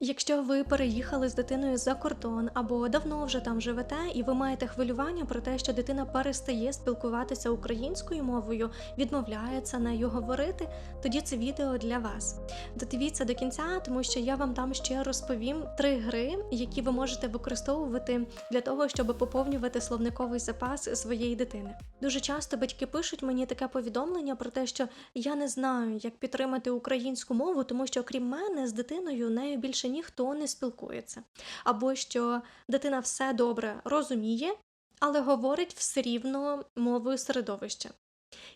Якщо ви переїхали з дитиною за кордон або давно вже там живете, і ви маєте хвилювання про те, що дитина перестає спілкуватися українською мовою, відмовляється нею говорити, тоді це відео для вас. Додивіться до кінця, тому що я вам там ще розповім три гри, які ви можете використовувати для того, щоб поповнювати словниковий запас своєї дитини. Дуже часто батьки пишуть мені таке повідомлення про те, що я не знаю, як підтримати українську мову, тому що крім мене з дитиною нею більше ніхто не спілкується. Або що дитина все добре розуміє, але говорить все рівно мовою середовища.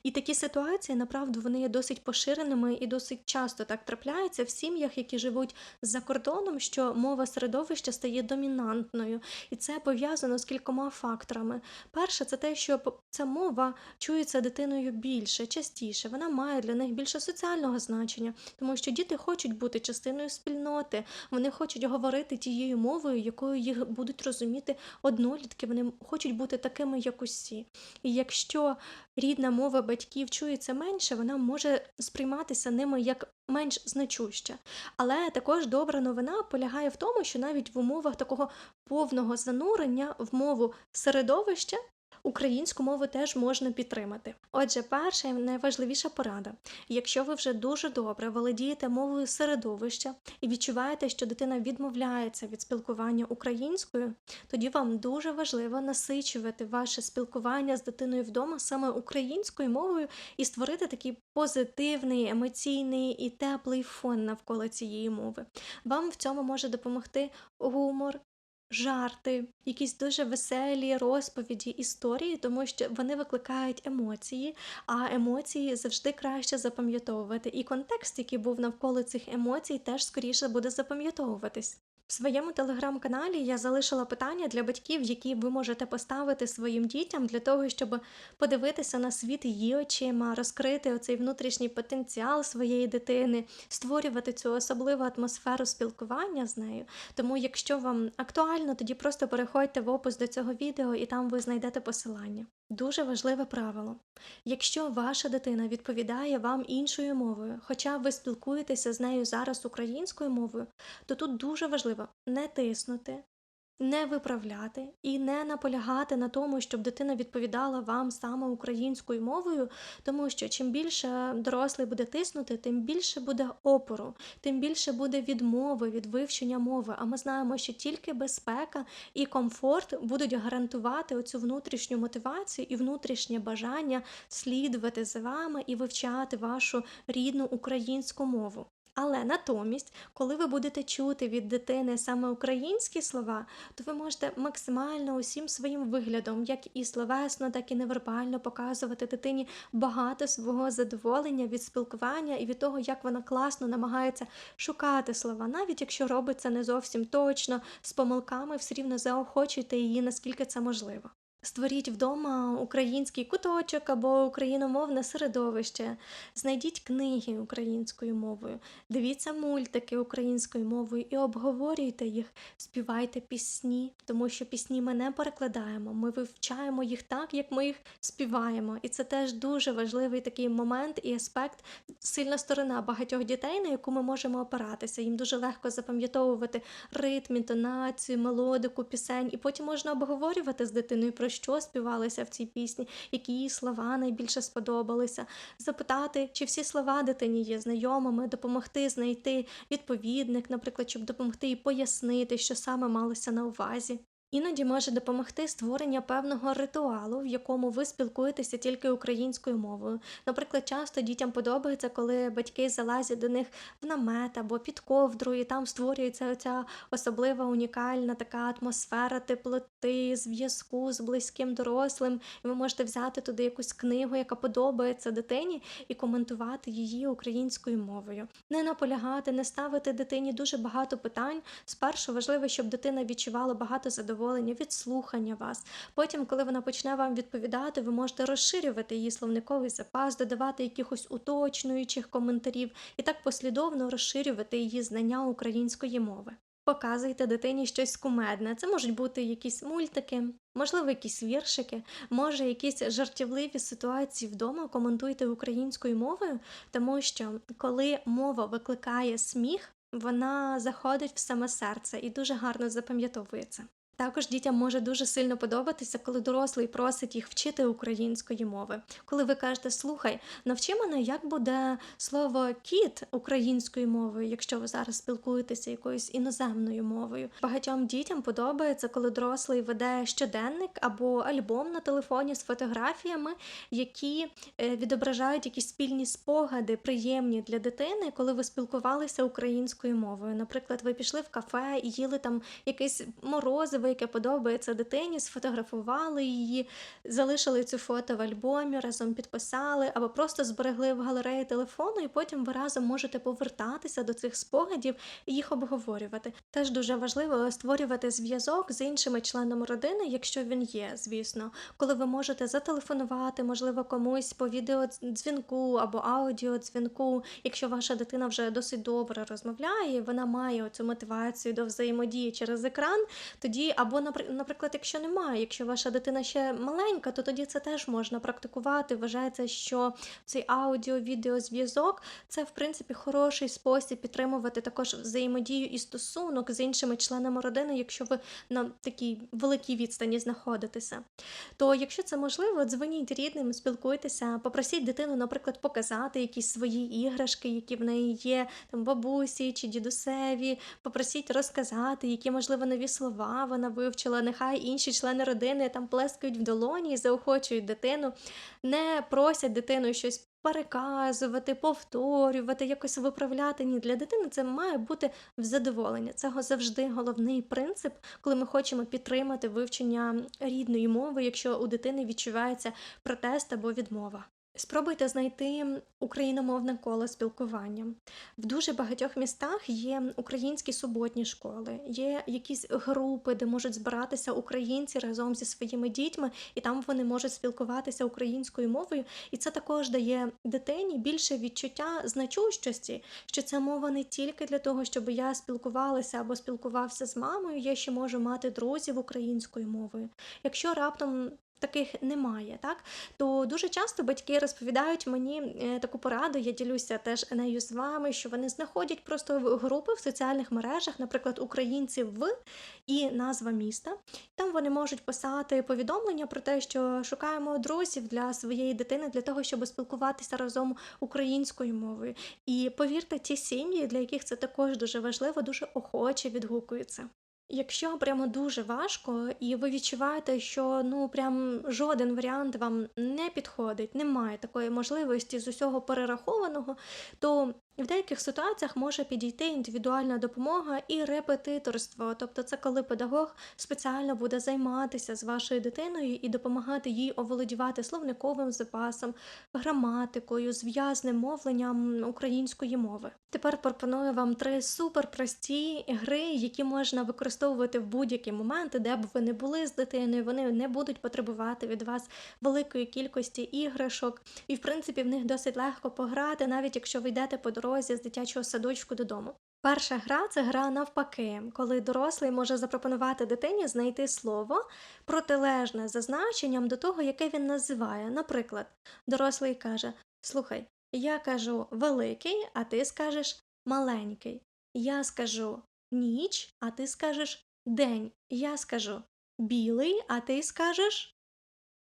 І такі ситуації, направду, вони є досить поширеними і досить часто так трапляється в сім'ях, які живуть за кордоном, що мова середовища стає домінантною, і це пов'язано з кількома факторами. Перше, це те, що ця мова чується дитиною більше, частіше. Вона має для них більше соціального значення, тому що діти хочуть бути частиною спільноти, вони хочуть говорити тією мовою, якою їх будуть розуміти однолітки. Вони хочуть бути такими, як усі. І якщо рідна мова батьків чується менше, вона може сприйматися ними як менш значуща. Але також добра новина полягає в тому, що навіть в умовах такого повного занурення в мову середовища. Українську мову теж можна підтримати. Отже, перша і найважливіша порада. Якщо ви вже дуже добре володієте мовою середовища і відчуваєте, що дитина відмовляється від спілкування українською, тоді вам дуже важливо насичувати ваше спілкування з дитиною вдома саме українською мовою і створити такий позитивний, емоційний і теплий фон навколо цієї мови. Вам в цьому може допомогти гумор. Жарти, якісь дуже веселі розповіді, історії, тому що вони викликають емоції, а емоції завжди краще запам'ятовувати. І контекст, який був навколо цих емоцій, теж скоріше буде запам'ятовуватись. Своєму телеграм-каналі я залишила питання для батьків, які ви можете поставити своїм дітям для того, щоб подивитися на світ її очима, розкрити оцей внутрішній потенціал своєї дитини, створювати цю особливу атмосферу спілкування з нею. Тому, якщо вам актуально, тоді просто переходьте в опис до цього відео і там ви знайдете посилання. Дуже важливе правило. Якщо ваша дитина відповідає вам іншою мовою, хоча ви спілкуєтеся з нею зараз українською мовою, то тут дуже важливо не тиснути, не виправляти і не наполягати на тому, щоб дитина відповідала вам саме українською мовою, тому що чим більше дорослий буде тиснути, тим більше буде опору, тим більше буде відмови від вивчення мови. А ми знаємо, що тільки безпека і комфорт будуть гарантувати оцю внутрішню мотивацію і внутрішнє бажання слідувати за вами і вивчати вашу рідну українську мову. Але натомість, коли ви будете чути від дитини саме українські слова, то ви можете максимально усім своїм виглядом, як і словесно, так і невербально показувати дитині багато свого задоволення від спілкування і від того, як вона класно намагається шукати слова, навіть якщо робить це не зовсім точно, з помилками, все рівно заохочуйте її, наскільки це можливо. Створіть вдома український куточок або україномовне середовище. Знайдіть книги українською мовою, дивіться мультики українською мовою і обговорюйте їх, співайте пісні, тому що пісні ми не перекладаємо, ми вивчаємо їх так, як ми їх співаємо. І це теж дуже важливий такий момент і аспект, сильна сторона багатьох дітей, на яку ми можемо опиратися. Їм дуже легко запам'ятовувати ритм, інтонацію, мелодику, пісень, і потім можна обговорювати з дитиною, про що співалися в цій пісні, які її слова найбільше сподобалися, запитати, чи всі слова дитині є знайомими, допомогти знайти відповідник, наприклад, щоб допомогти їй пояснити, що саме малося на увазі. Іноді може допомогти створення певного ритуалу, в якому ви спілкуєтеся тільки українською мовою. Наприклад, часто дітям подобається, коли батьки залазять до них в намет або під ковдру, і там створюється ця особлива унікальна така атмосфера теплоти, зв'язку з близьким дорослим. І ви можете взяти туди якусь книгу, яка подобається дитині, і коментувати її українською мовою. Не наполягати, не ставити дитині дуже багато питань. Спершу важливо, щоб дитина відчувала багато задоволення від слухання вас. Потім, коли вона почне вам відповідати, ви можете розширювати її словниковий запас, додавати якихось уточнюючих коментарів і так послідовно розширювати її знання української мови. Показуйте дитині щось кумедне. Це можуть бути якісь мультики, можливо, якісь віршики, може, якісь жартівливі ситуації вдома коментуйте українською мовою, тому що коли мова викликає сміх, Вона заходить в саме серце і дуже гарно запам'ятовується. Також дітям може дуже сильно подобатися, коли дорослий просить їх вчити української мови. Коли ви кажете, слухай, навчи мене, як буде слово кіт українською мовою, якщо ви зараз спілкуєтеся якоюсь іноземною мовою. Багатьом дітям подобається, коли дорослий веде щоденник або альбом на телефоні з фотографіями, які е, відображають якісь спільні спогади, приємні для дитини, коли ви спілкувалися українською мовою. Наприклад, ви пішли в кафе і їли там якесь морозиво, яке подобається дитині, сфотографували її, залишили цю фото в альбомі, разом підписали, або просто зберегли в галереї телефону, і потім ви разом можете повертатися до цих спогадів і їх обговорювати. Теж дуже важливо створювати зв'язок з іншими членами родини, якщо він є, звісно, коли ви можете зателефонувати, можливо, комусь по відеодзвінку або аудіодзвінку, якщо ваша дитина вже досить добре розмовляє, вона має цю мотивацію до взаємодії через екран, тоді або, наприклад, якщо немає, якщо ваша дитина ще маленька, то тоді це теж можна практикувати. Вважається, що цей аудіо-відеозв'язок це в принципі хороший спосіб підтримувати також взаємодію і стосунок з іншими членами родини, якщо ви на такій великій відстані знаходитеся. То, якщо це можливо, дзвоніть рідним, спілкуйтеся, попросіть дитину, наприклад, показати якісь свої іграшки, які в неї є, там бабусі чи дідусеві, попросіть розказати, які можливо нові слова вона вивчила. Нехай інші члени родини там плескають в долоні і заохочують дитину, не просять дитину щось. Переказувати, повторювати, якось виправляти. Ні, для дитини це має бути в задоволення. Це завжди головний принцип, коли ми хочемо підтримати вивчення рідної мови, якщо у дитини відчувається протест або відмова. Спробуйте знайти україномовне коло спілкування. В дуже багатьох містах є українські суботні школи, є якісь групи, де можуть збиратися українці разом зі своїми дітьми, і там вони можуть спілкуватися українською мовою. І це також дає дитині більше відчуття значущості, що ця мова не тільки для того, щоб я спілкувалася або спілкувався з мамою, я ще можу мати друзів українською мовою. Якщо раптом таких немає, так то дуже часто батьки розповідають мені е, таку пораду, я ділюся теж нею з вами, що вони знаходять просто групи в соціальних мережах, наприклад, українці в і назва міста. Там вони можуть писати повідомлення про те, що шукаємо друзів для своєї дитини для того, щоб спілкуватися разом українською мовою. І повірте, ті сім'ї, для яких це також дуже важливо, дуже охоче відгукуються. Якщо прямо дуже важко, і ви відчуваєте, що ну прям жоден варіант вам не підходить, немає такої можливості з усього перерахованого, то в деяких ситуаціях може підійти індивідуальна допомога і репетиторство, тобто це коли педагог спеціально буде займатися з вашою дитиною і допомагати їй оволодівати словниковим запасом, граматикою, зв'язним мовленням української мови. Тепер пропоную вам три суперпрості гри, які можна використовувати в будь-які моменти, де б ви не були з дитиною, вони не будуть потребувати від вас великої кількості іграшок, і в принципі в них досить легко пограти, навіть якщо ви йдете по дорозі з дитячого садочку додому. Перша гра це гра навпаки, коли дорослий може запропонувати дитині знайти слово протилежне за значенням до того, яке він називає. Наприклад, дорослий каже: Слухай, я кажу великий, а ти скажеш маленький. Я скажу ніч, а ти скажеш день. Я скажу білий, а ти скажеш.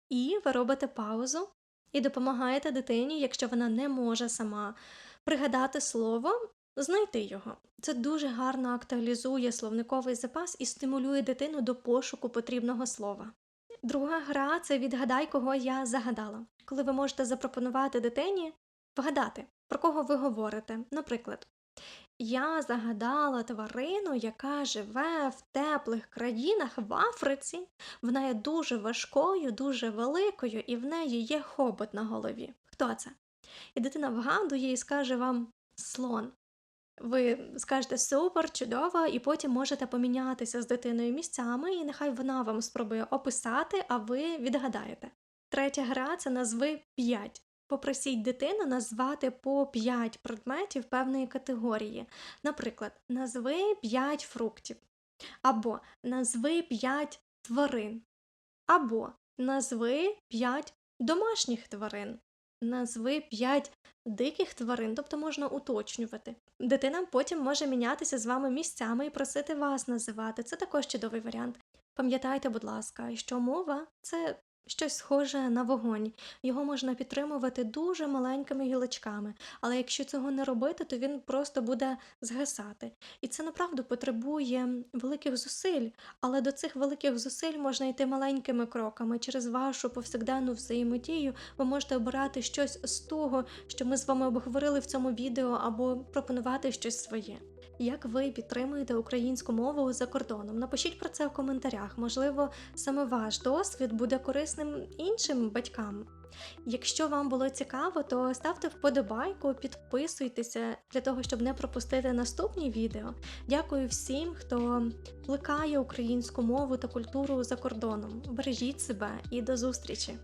І ви робите паузу і допомагаєте дитині, якщо вона не може сама пригадати слово, знайти його. Це дуже гарно актуалізує словниковий запас і стимулює дитину до пошуку потрібного слова. Друга гра це відгадай, кого я загадала, коли ви можете запропонувати дитині вгадати, про кого ви говорите. Наприклад, я загадала тварину, яка живе в теплих країнах в Африці. Вона є дуже важкою, дуже великою, і в неї є хобот на голові. Хто це? І дитина вгадує і скаже вам слон. Ви скажете супер, чудово, і потім можете помінятися з дитиною місцями, і нехай вона вам спробує описати, а ви відгадаєте. Третя гра це назви 5. Попросіть дитину назвати по 5 предметів певної категорії. Наприклад, назви 5 фруктів, або назви 5 тварин, або назви 5 домашніх тварин, назви 5 диких тварин, тобто можна уточнювати. Дитина потім може мінятися з вами місцями і просити вас називати. Це також чудовий варіант. Пам'ятайте, будь ласка, що мова це щось схоже на вогонь. Його можна підтримувати дуже маленькими гілочками, але якщо цього не робити, то він просто буде згасати. І це направду потребує великих зусиль, але до цих великих зусиль можна йти маленькими кроками. Через вашу повсякденну взаємодію ви можете обирати щось з того, що ми з вами обговорили в цьому відео, або пропонувати щось своє. Як ви підтримуєте українську мову за кордоном? Напишіть про це в коментарях. Можливо, саме ваш досвід буде корисним іншим батькам. Якщо вам було цікаво, то ставте вподобайку, підписуйтеся для того, щоб не пропустити наступні відео. Дякую всім, хто плекає українську мову та культуру за кордоном. Бережіть себе і до зустрічі!